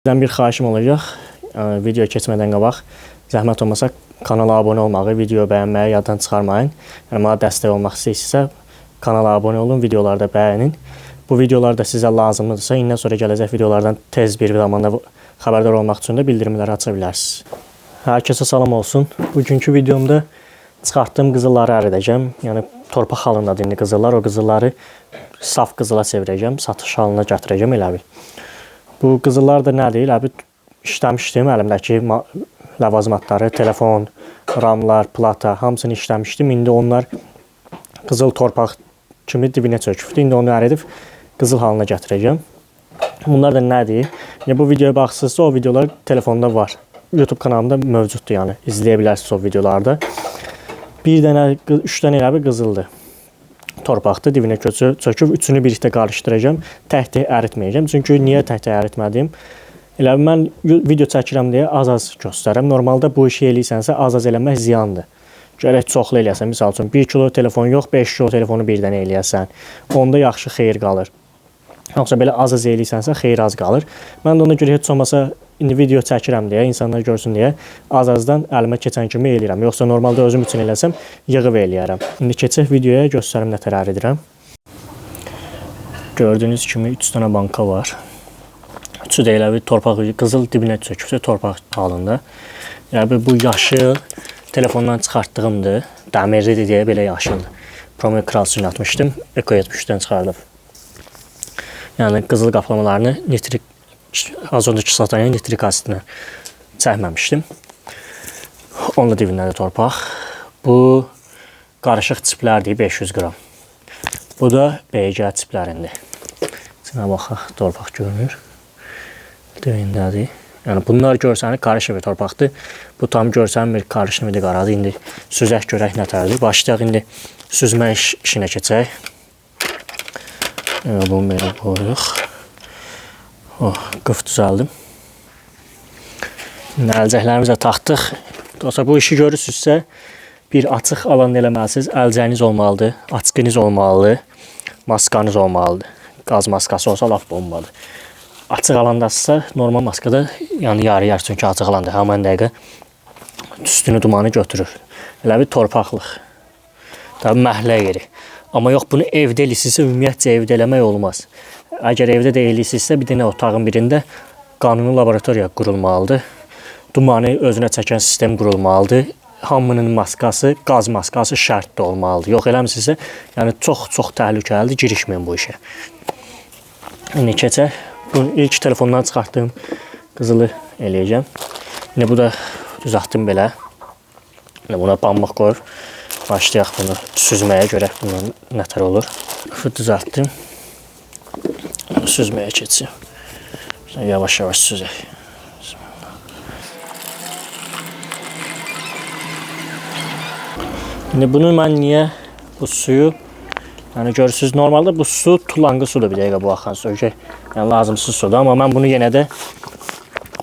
Sizdən bir xahişim olacaq. Video keçmədən qabaq zəhmət olmasa kanala abunə olmağı, video bəyənməyi yaddan çıxarmayın. Yəni mənə dəstək olmaq istəyirsinizsə kanala abunə olun, videoları da bəyənin. Bu videolar da sizə lazımdırsa, indən sonra gələcək videolardan tez bir zamanda xəbərdar olmaq üçün də bildirimləri aça bilərsiniz. Hər kəsə salam olsun. Bugünkü videomda çıxartdığım qızılları əridəcəm. Yəni torpaq halındadır indi qızıllar. O qızılları saf qızıla çevirəcəm, satış halına gətirəcəm elə bil. Bu qızıllar da nədir? Elə bir işləmişdim əlimdəki ma- ləvazimatları, telefon, ramlar, plata hamısını işləmişdim. İndi onlar qızıl torpaq kimi dibinə çökübdü. İndi onu əridib qızıl halına gətirəcəm. Bunlar da nədir? Yəni bu videoya baxsınızsa o videolar telefonda var. YouTube kanalımda mövcuddur yəni. İzləyə o videolarda. Bir dənə, qı- üç dənə elə bir qızıldır torpaqda dibinə köçü, çöküb üçünü birlikdə qarışdıracağam. Tək-tək əritməyəcəm. Çünki niyə tək-tək əritmədim? Elə mən video çəkirəm deyə az-az göstərəm. Normalda bu işi eləyirsənsə az-az eləmək ziyandır. Gərək çoxlu eləyəsən. Məsəl üçün 1 kilo telefon yox, 5 kilo telefonu bir dənə eləyəsən. Onda yaxşı xeyir qalır. Yoxsa belə az-az eləyirsənsə xeyir az qalır. Mən də ona görə heç olmasa indi video çəkirəm deyə, insanlar görsün deyə az-azdan əlimə keçən kimi eləyirəm. Yoxsa normalda özüm üçün eləsəm yığıb eləyərəm. İndi keçək videoya göstərim nətər əridirəm. Gördüyünüz kimi 3 dənə banka var. Üçü də elə bir torpaq qızıl dibinə çökübsə torpaq halında. Yəni bu yaşıl telefondan çıxartdığımdır. Dəmirlidir deyə belə yaşıldır. Promo kralsını atmışdım. Eko 73-dən çıxardım. Yəni qızıl qaplamalarını nitrik azot kislotanın nitrik asidinə çəkməmişdim. Onun da dibində də torpaq. Bu qarışıq çiplərdir 500 qram. Bu da BG çiplərindir. İçinə baxaq, torpaq görünür. Dibindədir. Yəni bunlar görsənir qarışıq bir torpaqdır. Bu tam görsənmir, qarışıq bir qaradır. İndi süzək görək nətərdir. Başlayaq indi süzmə iş, işinə keçək. Yəni, bunu belə qoyuruq. Oh, qıf düzəldim. İndi əlcəklərimizi də taxdıq. Dostlar bu işi görürsünüzsə bir açıq alanda eləməlisiniz. Əlcəyiniz olmalıdır, açqınız olmalıdır, maskanız olmalıdır. Qaz maskası olsa lap bombadır. Açıq alandasınızsa normal maskada yəni yarı-yarı çünki açıq alanda həmin dəqiqə tüstünü dumanı götürür. Elə bir torpaqlıq. Tabii məhlə yeri. Amma yox bunu evdə eləyirsinizsə ümumiyyətcə evdə eləmək olmaz. Əgər evdə də eləyirsinizsə bir dənə otağın birində qanuni laboratoriya qurulmalıdır. Dumanı özünə çəkən sistem qurulmalıdır. Hamının maskası, qaz maskası şərtdə olmalıdır. Yox eləmisinizsə, yəni çox-çox təhlükəlidir, girişməyin bu işə. İndi keçək. Bunu ilk telefondan çıxartdığım qızılı eləyəcəm. İndi bu da düzəltdim belə. İndi buna pambıq qoyur. Başlayaq bunu süzməyə görək bunun nətər olur. Qıfı düzəltdim. Süzməyə keçsin. Yavaş-yavaş süzək. İndi bunu mən niyə bu suyu Yəni görürsüz normalda bu su tulanqı sudur bir dəqiqə bu axan su. Okay? Yəni lazımsız sudur, amma mən bunu yenə də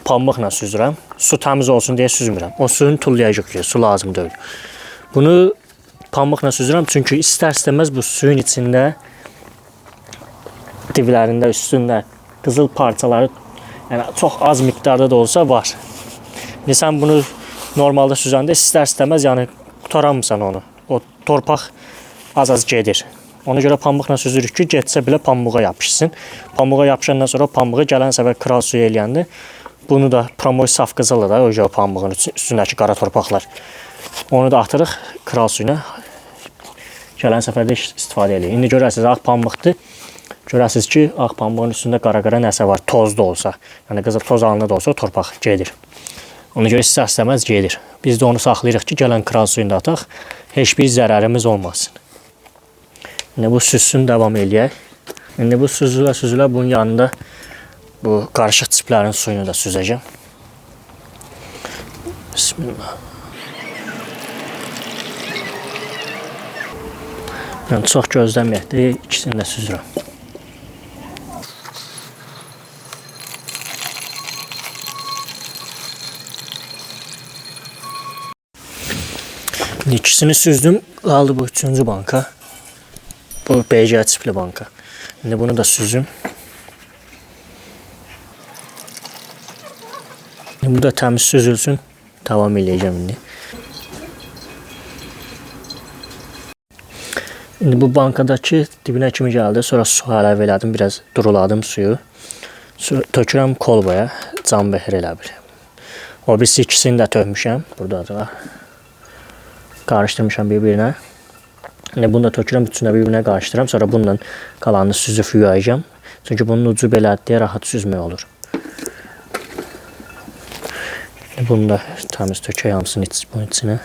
pambıqla süzürəm. Su təmiz olsun deyə süzmürəm. O suyun tullayacaq ki, su lazım deyil. Bunu pambıqla süzürəm çünki istər-istəməz bu suyun içində diblərində, üstündə qızıl parçaları yəni çox az miqdarda da olsa var. İndi sən bunu normalda süzəndə istər-istəməz yəni qutaramısan onu. O torpaq az-az gedir. Ona görə pambıqla süzürük ki, getsə belə pambığa yapışsın. Pambığa yapışandan sonra pambığı gələn səfər kral suyu eləyəndə bunu da promoy saf qızılı da o görə pambığın üstü- üstündəki qara torpaqlar. Onu da atırıq kral suyuna. Gələn səfərdə istifadə eləyirik. İndi görəsiniz ağ pambıqdır. Görəsiniz ki, ağ pambığın üstündə qara-qara nəsə var, toz da olsa. Yəni qızıl toz halında da olsa torpaq gedir. Ona görə istər-istəməz gedir. Biz də onu saxlayırıq ki, gələn kral suyunda ataq, heç bir zərərimiz olmasın. İndi bu süzsün davam eləyək. İndi bu süzülə süzülə bunun yanında bu qarışıq çiplərin suyunu da süzəcəm. Bismillah. Yəni çox gözləməyək də ikisini də süzürəm. İkisini süzdüm. Qaldı bu üçüncü banka. Bu BC tipli banka. Şimdi bunu da süzüm. Bu da təmiz süzülsün. Davam eləyəcəm indi. İndi bu bankadakı dibinə kimi gəldi. Sonra su əlavə elədim. Biraz duruladım suyu. Su tökürəm kolbaya. Can behir elə. O birisi ikisini də tökmüşəm. Burada Qarışdırmışam bir-birinə. İndi bunu da tökürəm, də bir-birinə qarışdırıram. Sonra bununla qalanını süzüb yuyacağam. Çünki bunun ucu belədir rahat süzmək olur. Bunu da təmiz tökək hamısını iç, bunun içinə.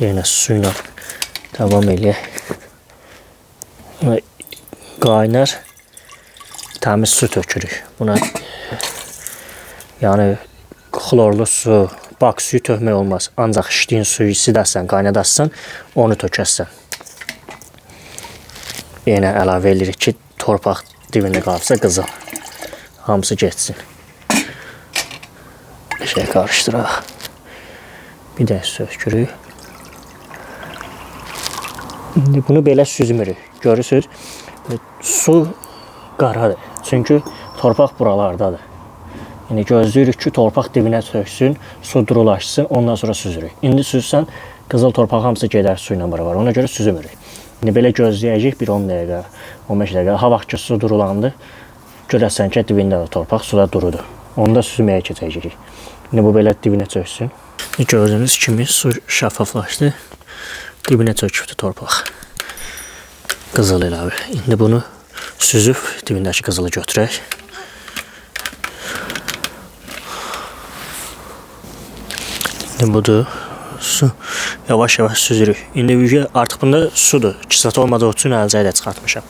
Yenə suyla davam eləyək. Qaynar təmiz su tökürük. Buna yəni xlorlu su, bak suyu tökmək olmaz. Ancaq içdiyin suyu isidəsən, qaynadassan, onu tökəsən. Yenə əlavə edirik ki, torpaq dibində qalıbsa qızıl. Hamısı getsin. Bir şey qarışdıraq. Bir də sökürük. İndi bunu belə süzmürük. Görürsüz? Su qaradır. Çünki torpaq buralardadır. Yəni gözləyirik ki, torpaq dibinə çöksün, su durulaşsın, ondan sonra süzürük. İndi süzsən, qızıl torpaq hamısı gedər su ilə beraber. Ona görə süzmürük. İndi belə gözləyəcəyik bir 10 dəqiqə, 15 dəqiqə. Ha vaxt ki su durulandı, görəsən ki, dibində də torpaq suda durudu. Onu da süzməyə keçəcəyik. İndi bu belə dibinə çöksün. Gördüyünüz kimi su şəffaflaşdı. Dibinə çökübdü torpaq. Qızıl əlavə. İndi bunu süzüb dibindəki qızılı götürək. İndi budur. Su yavaş yavaş süzürük. İndi video artıq bunda sudur. Kisat olmadığı üçün əlcəyə də çıxartmışam.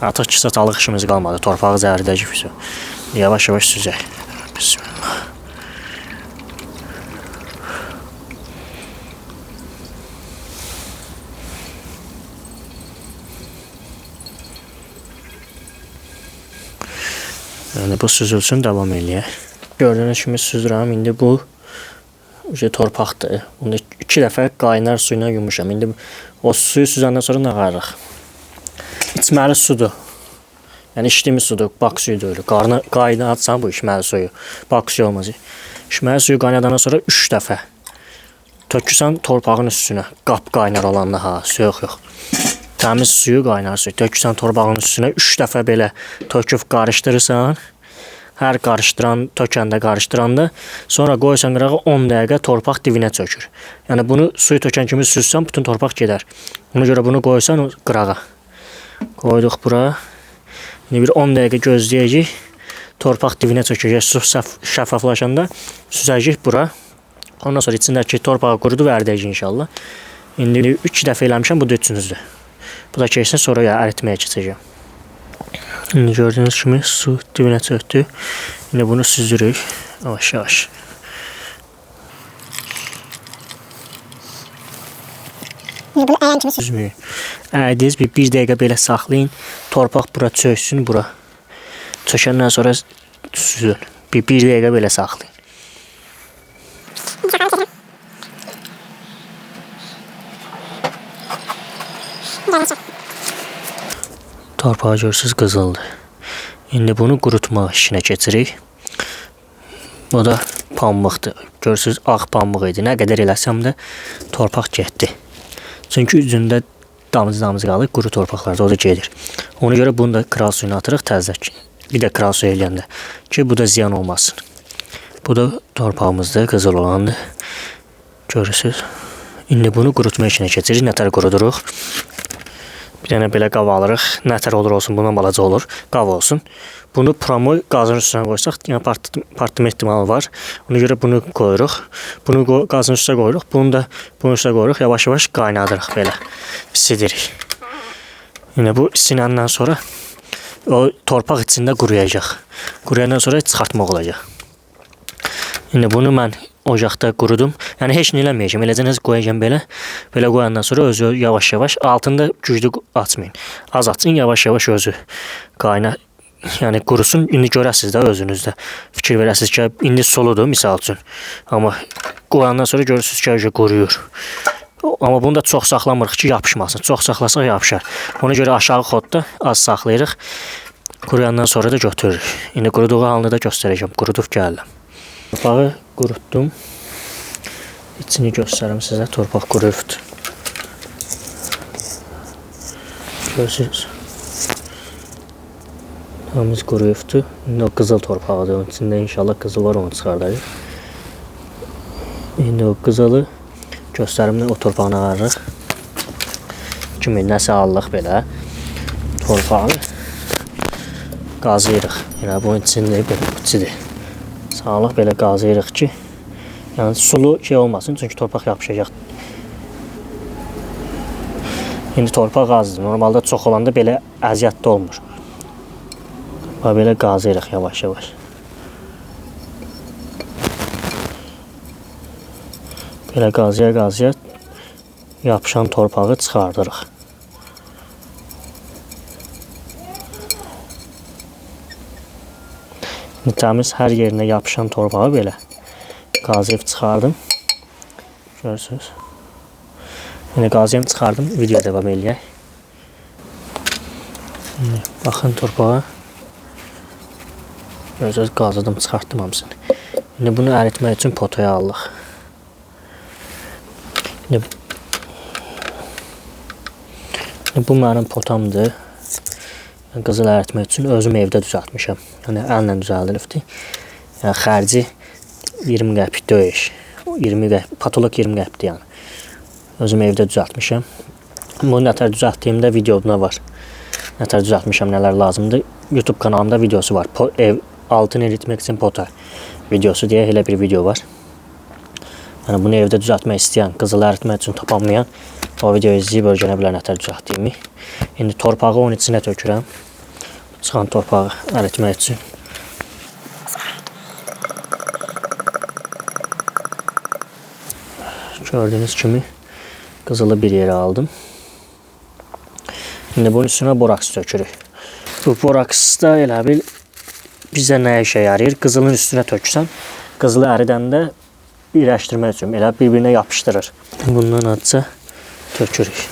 Artıq kisat alıq işimiz qalmadı. Torpağı zəhərdəci füsu. Yavaş yavaş süzək. Bismillah. Yəni bu süzülsün davam eləyək. Gördüyünüz kimi süzürəm. İndi bu işte torpaqdır. Bunu iki dəfə qaynar su ilə yumuşam. İndi o suyu süzəndən sonra nağarıq. İçməli sudur. Yəni içdiyimiz sudur, bak suyu deyil. Qarnı qaynatsan bu içməli suyu. Bak suyu olmaz. İçməli suyu qaynadandan sonra 3 dəfə tökürsən torpağın üstünə. Qap qaynar olanda ha, su yox yox. Təmiz suyu qaynar suyu tökürsən torpağın üstünə 3 dəfə belə töküb qarışdırırsan. Hər qarışdıran, tökəndə, qarışdıranda sonra qoysan qırağa 10 dəqiqə torpaq dibinə çökür. Yəni bunu suyu tökən kimi süzsən bütün torpaq gedər. Ona görə bunu qoysan qırağa. Qoyduq bura. İndi bir 10 dəqiqə gözləyəcəyik. Torpaq dibinə çökəcək. Su şəffaflaşanda süzəcəyik bura. Ondan sonra içindəki torpağı qurudu və inşallah. İndi 3 dəfə eləmişəm, bu da üçüncüdür. Bu da keçsin, sonra ya əritməyə keçəcəm. İndi gördüyünüz kimi su dibinə çöktü. İndi bunu süzürük yavaş yavaş. Bunu əyan kimi Süzməyin. Əydiniz bir 1 dəqiqə belə saxlayın. Torpaq bura çöksün bura. Çökəndən sonra süzün. Bir 1 dəqiqə belə saxlayın. Torpağı görürsüz qızıldır. İndi bunu qurutma işinə keçirik. Bu da pambıqdır. Görürsüz ağ pambıq idi. Nə qədər eləsəm də torpaq getdi. Çünki üzündə damız-damız qalır, quru torpaqlarda o da gedir. Ona görə bunu da kral suyuna atırıq təzə. Bir də kral suyu eləyəndə ki, bu da ziyan olmasın. Bu da torpağımızdır, qızıl olandır. Görürsüz. İndi bunu qurutma işinə keçirik. Nətər quruduruq? Bir dənə belə qav alırıq. Nətər olur olsun, bundan balaca olur. Qav olsun. Bunu promoy qazın üstünə qoysaq, yəni part partlama ehtimalı var. Ona görə bunu qoyuruq. Bunu qo qazın üstünə qoyuruq. Bunu da bunun üstünə qoyuruq. Yavaş-yavaş qaynadırıq belə. İsidirik. Yəni bu isinəndən sonra o torpaq içində quruyacaq. Quruyandan sonra çıxartmaq olacaq. İndi bunu mən ocaqda qurudum. Yəni heç nə eləməyəcəm. Eləcə qoyacağam belə. Belə qoyandan sonra özü yavaş-yavaş altında güclü açmayın. Az açın, yavaş-yavaş özü qayna yəni qurusun. İndi görəsiz də özünüzdə. Fikir verəsiz ki, indi soludur misal üçün. Amma qoyandan sonra görürsüz ki, özü quruyur. Amma bunu da çox saxlamırıq ki, yapışmasın. Çox saxlasaq yapışar. Ona görə aşağı xodda az saxlayırıq. Quruyandan sonra da götürürük. İndi quruduğu halını da göstərəcəm. Qurudub gəldim. Torpağı qurutdum. İçini göstərim sizə. Torpaq quruyubdur. Görürsünüz. Hamımız quruyubdur. İndi o qızıl torpağıdır. Onun içində inşallah qızıl var, onu çıxardacaq. İndi o qızılı göstərimlə o torpağına varırıq. Kimi nəsə allıq belə torpağı qazıyırıq. Yəni bunun içində belə içidir. Sağlıq belə qazıyırıq ki, yəni sulu şey olmasın, çünki torpaq yapışacaq. İndi torpaq azdır. Normalda çox olanda belə əziyyətli olmur. Bax belə qazıyırıq yavaş-yavaş. Belə qazıya-qazıya yapışan torpağı çıxardırıq. İndi Təmiz hər yerinə yapışan torpağı belə qazıyıb çıxardım. Görürsünüz. Yəni qazıyıb çıxardım, video davam eləyək. Baxın torpağa. Görürsünüz, qazıdım, çıxartdım hamısını. İndi bunu əritmək üçün potaya. İndi İndi bu mənim potamdır. Qızıl əritmək üçün özüm evdə düzəltmişəm. Yəni əllə düzəldilibdi. Yəni xərci 20 qəpik döyüş. 20 qəpik, patolog 20 qəpikdir yəni. Özüm evdə düzəltmişəm. Bunu nətər düzəltdiyimdə videoda var. Nətər düzəltmişəm, nələr lazımdır. YouTube kanalımda videosu var. Po ev altın eritmək üçün pota videosu deyə elə bir video var. Yəni bunu evdə düzəltmək istəyən, qızıl əritmək üçün tapanmayan o videoyu izləyib öyrənə bilər nətər düzəltdiyimi. İndi torpağı onun içinə tökürəm. Çıxan torpağı əritmək üçün. Gördüyünüz kimi qızılı bir yerə aldım. İndi bunun üstünə boraks tökürük. Bu boraks da elə bil bizə nə işə yarayır? Qızılın üstünə töksən, qızılı əridəndə birləşdirmək üçün elə bir-birinə. Bundan azca tökürük.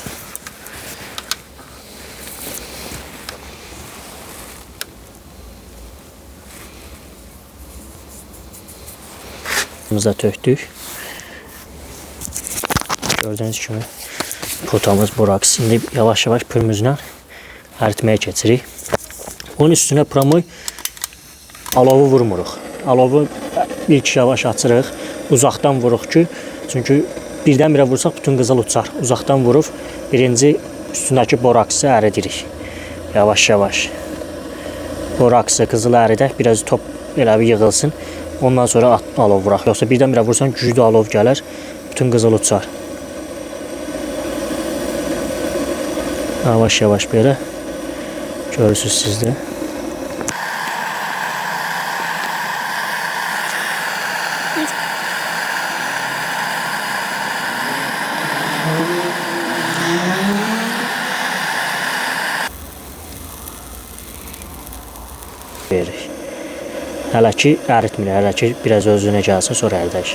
Də tökdük. Gördüyünüz kimi potamız boraks. İndi yavaş-yavaş pürmüzlə əritməyə keçirik. Bunun üstünə pramoy alovu vurmuruq. Alovu ilk yavaş açırıq. Uzaqdan vuruq ki, çünki birdən-birə vursaq bütün qızıl uçar. Uzaqdan vurub birinci üstündəki boraksı əridirik. Yavaş-yavaş. Boraksı, qızılı əridək, biraz top elə bir yığılsın. Ondan sonra at, alov vuraq. Yoxsa birdən-birə vursan güclü alov gələr, bütün qızıl uçar. Yavaş-yavaş belə görürsüz siz veririk. Hələ ki əritmir, hələ ki biraz özünə gəlsin, sonra əridək.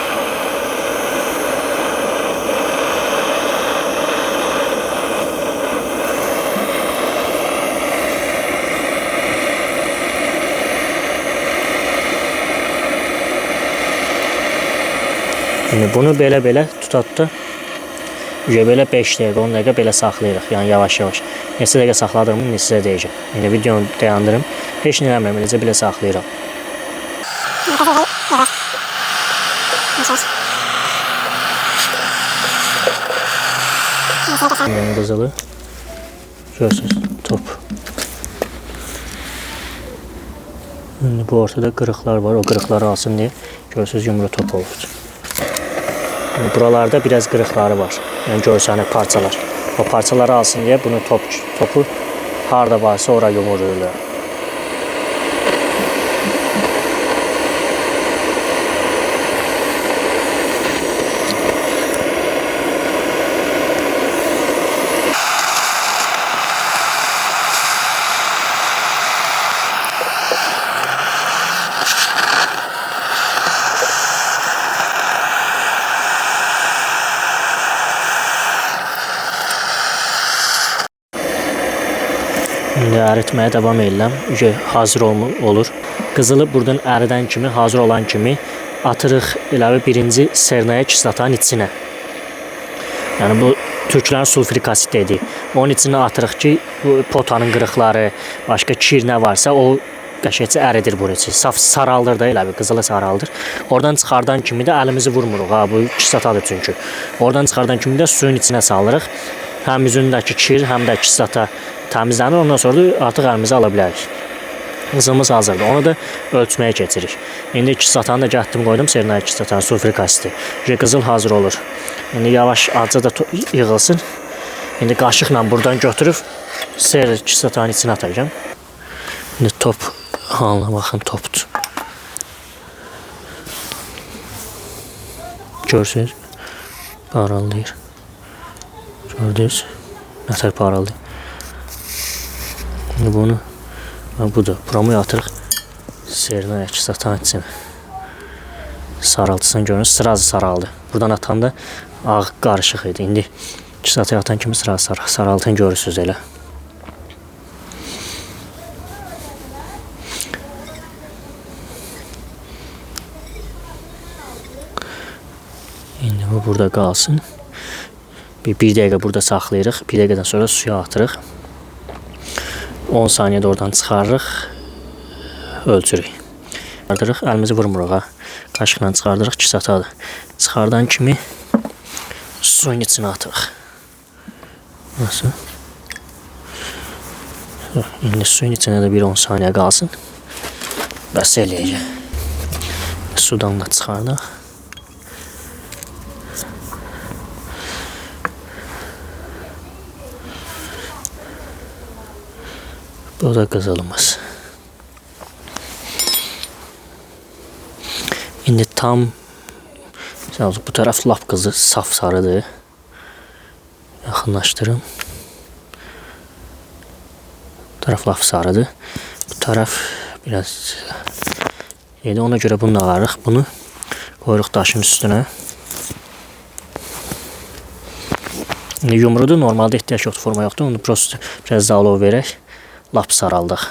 Şimdi bunu belə-belə tutatda Ücə belə 5 dəqiqə, 10 dəqiqə belə saxlayırıq. Yəni yavaş-yavaş. Neçə dəqiqə saxladığımı indi sizə deyəcəm. İndi videonu dayandırım. Heç nə eləmirəm, eləcə belə saxlayıram. Bunun kızılı. Görürsünüz top. Şimdi bu ortada kırıklar var. O kırıkları alsın diye. Görürsünüz yumru top olur. Yani buralarda biraz kırıkları var. Yani görsene parçalar. O parçaları alsın diye bunu top, topu harda varsa oraya yumuruyorlar. İndi əritməyə davam edirəm. Ücə hazır olur. Qızılı burdan əridən kimi, hazır olan kimi atırıq əlavə birinci sernaya kislotanın içinə. Yəni bu türklərin sulfurik asid dediyi. Onun içinə atırıq ki, bu potanın qırıqları, başqa kir nə varsa o qəşəngcə əridir için. Saf saraldır da elə bir qızılı saraldır. Oradan çıxardan kimi də əlimizi vurmuruq ha bu kislatadır çünki. Oradan çıxardan kimi də suyun içinə salırıq. Həm üzündəki kir, həm də kislata təmizlənir. Ondan sonra da artıq əlimizi ala bilərik. Qızımız hazırdır. Onu da ölçməyə keçirik. İndi kislatanı da gətdim qoydum sernaya kislatanı, sulfurik asidi. İndi qızıl hazır olur. İndi yavaş acı da yığılsın. İndi qaşıqla buradan götürüb ser kislatanın içinə atacağım. İndi top halına baxın topdur. Görsünüz. Parallayır. Gördünüz. Nətər parallayır. İndi bunu ha, budur. Buramı atırıq. Serinə əkis atan içinə. Saraltısını görün. Sırazı saraldı. Buradan atanda ağ qarışıq idi. İndi kisataya atan kimi sıra sar saraltın görürsüz elə. İndi bu burada qalsın. Bir, bir dəqiqə burada saxlayırıq. Bir dəqiqədən sonra suya atırıq. 10 saniyədə oradan çıxarırıq. Ölçürük. Çıxardırıq, əlimizi vurmuruq ha. Qaşıqla çıxardırıq, kisatadır. Çıxardan kimi suyun içinə atırıq. Nasıl? İndi suyun içinə də bir 10 saniyə qalsın. Bəs eləyəcək. Sudan da çıxardıq. Bu da qızılımız. İndi tam bu taraf lap qızı saf sarıdır. Yaxınlaşdırım. Bu taraf lap sarıdır. Bu taraf biraz Yedi ona göre bunu da alırıq. Bunu koyuruq daşın üstünə. Yumrudur. Normalde ihtiyaç yoxdur, forma yoxdur. Onu prosto biraz da alov verək. Lap saraldıq.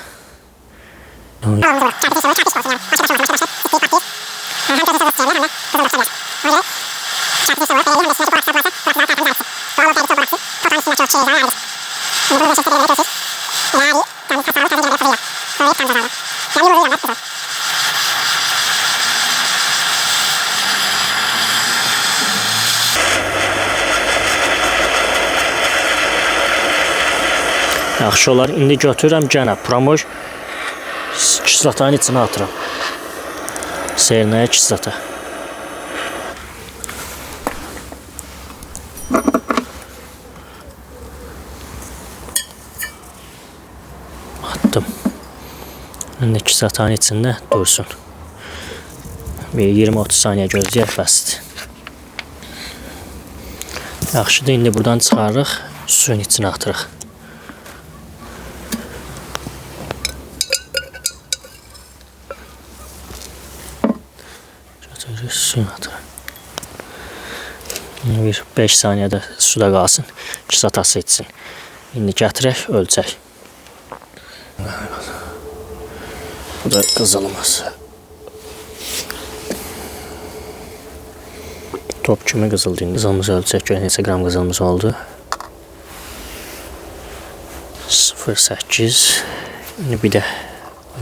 Yaxşı olar. İndi götürürəm gənə promoj kislatanın içinə atıram. Sernaya kislata. Attım. İndi kislatanın içində dursun. Bir 20-30 saniyə gözləyək bəsdir. Yaxşıdır, indi buradan çıxarırıq, suyun içinə atırıq. Götürürük, suyun atırıq. İndi Bir 5 saniyədə suda qalsın, kisatası içsin. İndi gətirək, ölçək. Bu da qızılımız. Top kimi qızıldı indi. Qızılımızı ölçək görək neçə qram oldu. 0.8 İndi bir də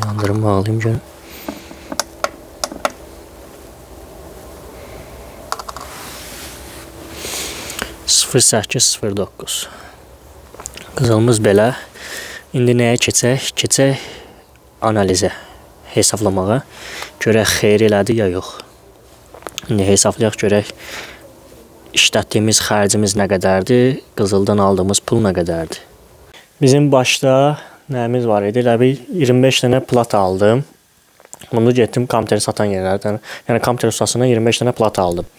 yandırım bağlayayım görüm. 0809. Qızılımız belə. İndi nəyə keçək? Keçək analizə, hesablamağa. Görək xeyir elədi ya yox. İndi hesablayaq görək işlətdiyimiz xərcimiz nə qədərdir, qızıldan aldığımız pul nə qədərdir. Bizim başda nəyimiz var idi? Elə bir 25 dənə plat aldım. Bunu getdim kompüteri satan yerlərdən. Yəni kompüter ustasına 25 dənə plat aldım.